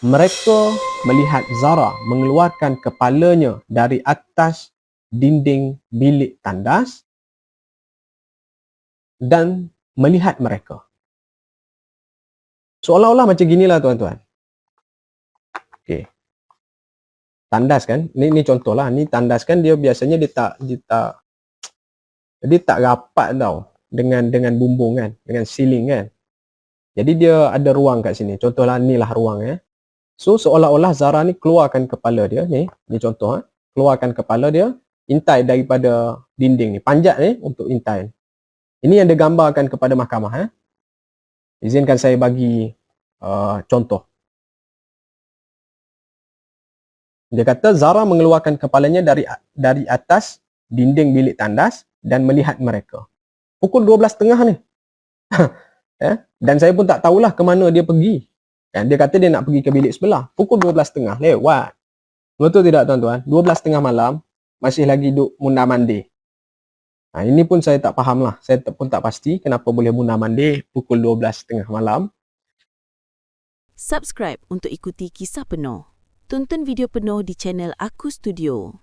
mereka melihat Zara mengeluarkan kepalanya dari atas dinding bilik tandas dan melihat mereka. Seolah-olah macam ginilah tuan-tuan. Okey. Tandas kan? Ni ni contohlah. Ni tandas kan dia biasanya dia tak dia tak dia tak rapat tau dengan dengan bumbung kan, dengan ceiling kan. Jadi dia ada ruang kat sini. Contohlah ni lah ruang ya. So seolah-olah Zara ni keluarkan kepala dia ni, ni contoh eh. Keluarkan kepala dia, intai daripada dinding ni, panjat ni untuk intai. Ini yang digambarkan kepada mahkamah eh. Izinkan saya bagi uh, contoh. Dia kata Zara mengeluarkan kepalanya dari dari atas dinding bilik tandas dan melihat mereka. Pukul 12.30 ni. eh? Dan saya pun tak tahulah ke mana dia pergi. Kan? Dia kata dia nak pergi ke bilik sebelah. Pukul 12.30 lewat. Betul tidak tuan-tuan? 12.30 malam masih lagi duduk munda mandi. Ha, ini pun saya tak faham lah. Saya pun tak pasti kenapa boleh munda mandi pukul 12.30 malam. Subscribe untuk ikuti kisah penuh. Tonton video penuh di channel Aku Studio.